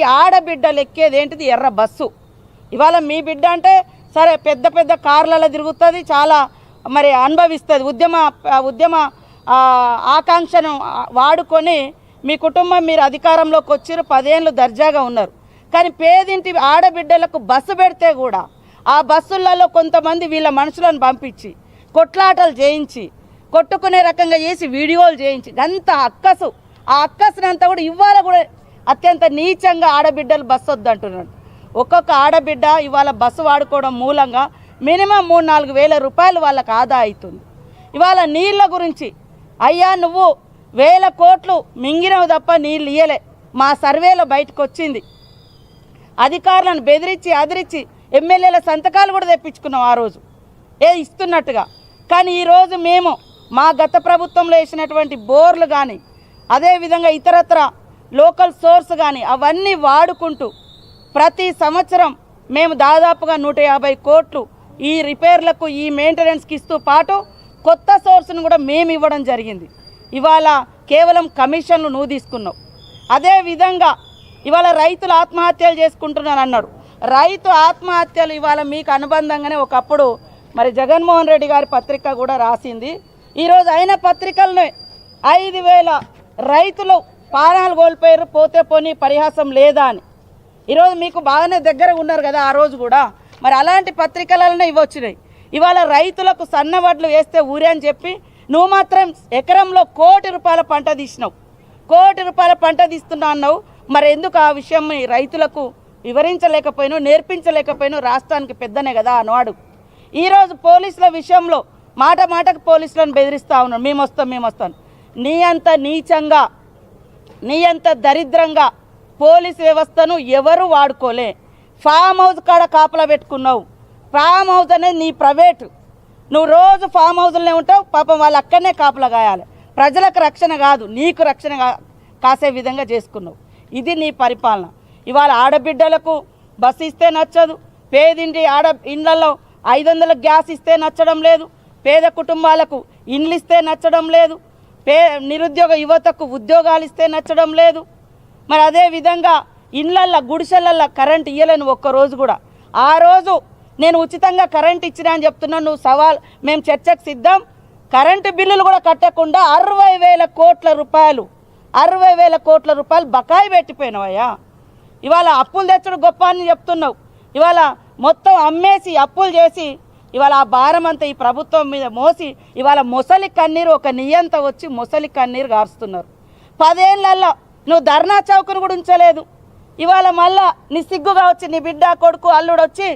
ఈ ఆడబిడ్డలు ఎక్కేది ఏంటిది? ఎర్ర బస్సు. ఇవాళ మీ బిడ్డ అంటే సరే పెద్ద పెద్ద కార్లలో తిరుగుతుంది చాలా మరి అనుభవిస్తుంది. ఉద్యమ ఉద్యమ ఆకాంక్షను వాడుకొని మీ కుటుంబం మీరు అధికారంలోకి వచ్చిర్రు పదేళ్ళు దర్జాగా ఉన్నారు. కానీ పేదింటి ఆడబిడ్డలకు బస్సు పెడితే కూడా ఆ బస్సులలో కొంతమంది వీళ్ళ మనుషులను పంపించి కొట్లాటలు చేయించి కొట్టుకునే రకంగా చేసి వీడియోలు చేయించి అంత అక్కసు. ఆ అక్కసునంతా కూడా ఇవాళ కూడా అత్యంత నీచంగా ఆడబిడ్డలు బస్సు వద్దంటున్నాడు. ఒక్కొక్క ఆడబిడ్డ ఇవాళ బస్సు వాడుకోవడం మూలంగా మినిమం మూడు నాలుగు వేల రూపాయలు వాళ్ళకు ఆదా అవుతుంది. ఇవాళ నీళ్ళ గురించి అయ్యా నువ్వు వేల కోట్లు మింగినవి తప్ప నీళ్ళు ఇయ్యలే. మా సర్వేలో బయటకు వచ్చింది అధికారులను బెదిరించి అదిరించి ఎమ్మెల్యేల సంతకాలు కూడా తెప్పించుకున్నాం ఆ రోజు. ఏ ఇస్తున్నట్టుగా. కానీ ఈరోజు మేము మా గత ప్రభుత్వంలో వేసినటువంటి బోర్లు కానీ అదేవిధంగా ఇతరత్ర లోకల్ సోర్స్ కానీ అవన్నీ వాడుకుంటూ ప్రతి సంవత్సరం మేము దాదాపుగా నూట యాభై కోట్లు ఈ రిపేర్లకు ఈ మెయింటెనెన్స్కి ఇస్తూ పాటు కొత్త సోర్స్ను కూడా మేము ఇవ్వడం జరిగింది. ఇవాళ కేవలం కమిషన్లు నువ్వు తీసుకున్నావు. అదే విధంగా ఇవాళ రైతులు ఆత్మహత్యలు చేసుకుంటున్నారు అన్నాడు. రైతు ఆత్మహత్యలు ఇవాళ మీకు అనుబంధంగానే ఒకప్పుడు మరి జగన్మోహన్ రెడ్డి గారి పత్రిక కూడా రాసింది. ఈరోజు అయిన పత్రికలనే ఐదు వేల రైతులు ప్రాణాలు కోల్పోయారు పోతే పోనీ పరిహాసం లేదా అని. ఈరోజు మీకు బాగానే దగ్గర ఉన్నారు కదా ఆ రోజు కూడా. మరి అలాంటి పత్రికలనే ఇవ్వచ్చినాయి ఇవాళ రైతులకు సన్నవడ్లు వేస్తే ఊరే అని చెప్పి నువ్వు మాత్రం ఎకరంలో కోటి రూపాయల పంట తీసినావు. కోటి రూపాయల పంట తీస్తున్నా అన్నావు. మరి ఎందుకు ఆ విషయం రైతులకు వివరించలేకపోయినా నేర్పించలేకపోయినా రాష్ట్రానికి పెద్దనే కదా అన్నవాడు ఈరోజు పోలీసుల విషయంలో మాట మాటకు పోలీసులను బెదిరిస్తూ ఉన్నాను మేము వస్తాం మేము వస్తాం నీ అంత నీచంగా నీ అంత దరిద్రంగా పోలీస్ వ్యవస్థను ఎవరు వాడుకోలే. ఫామ్ హౌస్ కాడ కాపలా పెట్టుకున్నావు. ఫామ్ హౌస్ అనేది నీ ప్రైవేటు. నువ్వు రోజు ఫామ్ హౌస్లోనే ఉంటావు పాపం వాళ్ళు అక్కడనే కాపలా కాయాలి ప్రజలకు రక్షణ కాదు నీకు రక్షణ కా- కాసే విధంగా చేసుకున్నావు. ఇది నీ పరిపాలన. ఇవాళ ఆడబిడ్డలకు బస్సు ఇస్తే నచ్చదు పేదింటి ఆడ ఇండ్లలో ఐదు వందల గ్యాస్ ఇస్తే నచ్చడం లేదు పేద కుటుంబాలకు ఇండ్లు ఇస్తే నచ్చడం లేదు పే నిరుద్యోగ యువతకు ఉద్యోగాలు ఇస్తే నచ్చడం లేదు. మరి అదే విధంగా ఇండ్లల్లో గుడిసెలల్లో కరెంట్ ఇయ్యలేను ఒక్కరోజు కూడా. ఆ రోజు నేను ఉచితంగా కరెంట్ ఇచ్చినా అని చెప్తున్నాను నువ్వు సవాల్ మేము చర్చకు సిద్ధం. కరెంటు బిల్లులు కూడా కట్టకుండా అరవై వేల కోట్ల రూపాయలు అరవై వేల కోట్ల రూపాయలు బకాయి పెట్టిపోయినావయ్యా. ఇవాళ అప్పులు తెచ్చడం గొప్ప అని చెప్తున్నావు. ఇవాళ మొత్తం అమ్మేసి అప్పులు చేసి ఇవాళ ఆ భారం అంతా ఈ ప్రభుత్వం మీద మోసి ఇవాళ మొసలి కన్నీరు ఒక నియంత వచ్చి మొసలి కన్నీరు గారుస్తున్నారు. పదేళ్ళల్లో నువ్వు ధర్నా చౌకను కూడా ఉంచలేదు. ఇవాళ మళ్ళా నీ సిగ్గుగా వచ్చి నీ బిడ్డ కొడుకు అల్లుడు వచ్చి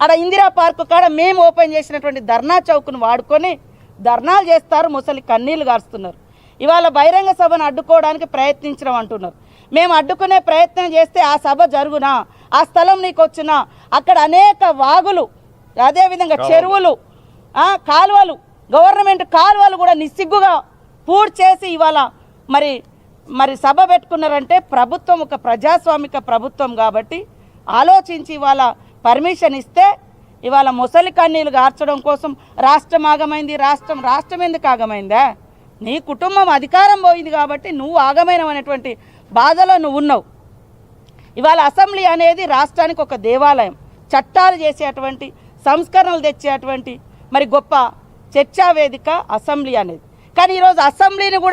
ఆడ ఇందిరా పార్కు కాడ మేము ఓపెన్ చేసినటువంటి ధర్నా చౌక్ను వాడుకొని ధర్నాలు చేస్తారు ముసలి కన్నీళ్ళు గారుస్తున్నారు. ఇవాళ బహిరంగ సభను అడ్డుకోవడానికి ప్రయత్నించడం అంటున్నారు. మేము అడ్డుకునే ప్రయత్నం చేస్తే ఆ సభ జరుగునా? ఆ స్థలం నీకు వచ్చినా అక్కడ అనేక వాగులు అదేవిధంగా చెరువులు కాలువలు గవర్నమెంట్ కాలువలు కూడా నిస్సిగ్గుగా పూర్తి చేసి ఇవాళ మరి మరి సభ పెట్టుకున్నారంటే ప్రభుత్వం ఒక ప్రజాస్వామిక ప్రభుత్వం కాబట్టి ఆలోచించి ఇవాళ పర్మిషన్ ఇస్తే ఇవాళ ముసలి కన్నీళ్ళు గార్చడం కోసం రాష్ట్రం ఆగమైంది రాష్ట్రం రాష్ట్రం ఎందుకు ఆగమైందా? నీ కుటుంబం అధికారం పోయింది కాబట్టి నువ్వు ఆగమైనటువంటి బాధలో నువ్వు ఉన్నావు. ఇవాళ అసెంబ్లీ అనేది రాష్ట్రానికి ఒక దేవాలయం. చట్టాలు చేసేటువంటి సంస్కరణలు తెచ్చేటువంటి మరి గొప్ప చర్చా వేదిక అసెంబ్లీ అనేది. కానీ ఈరోజు అసెంబ్లీని కూడా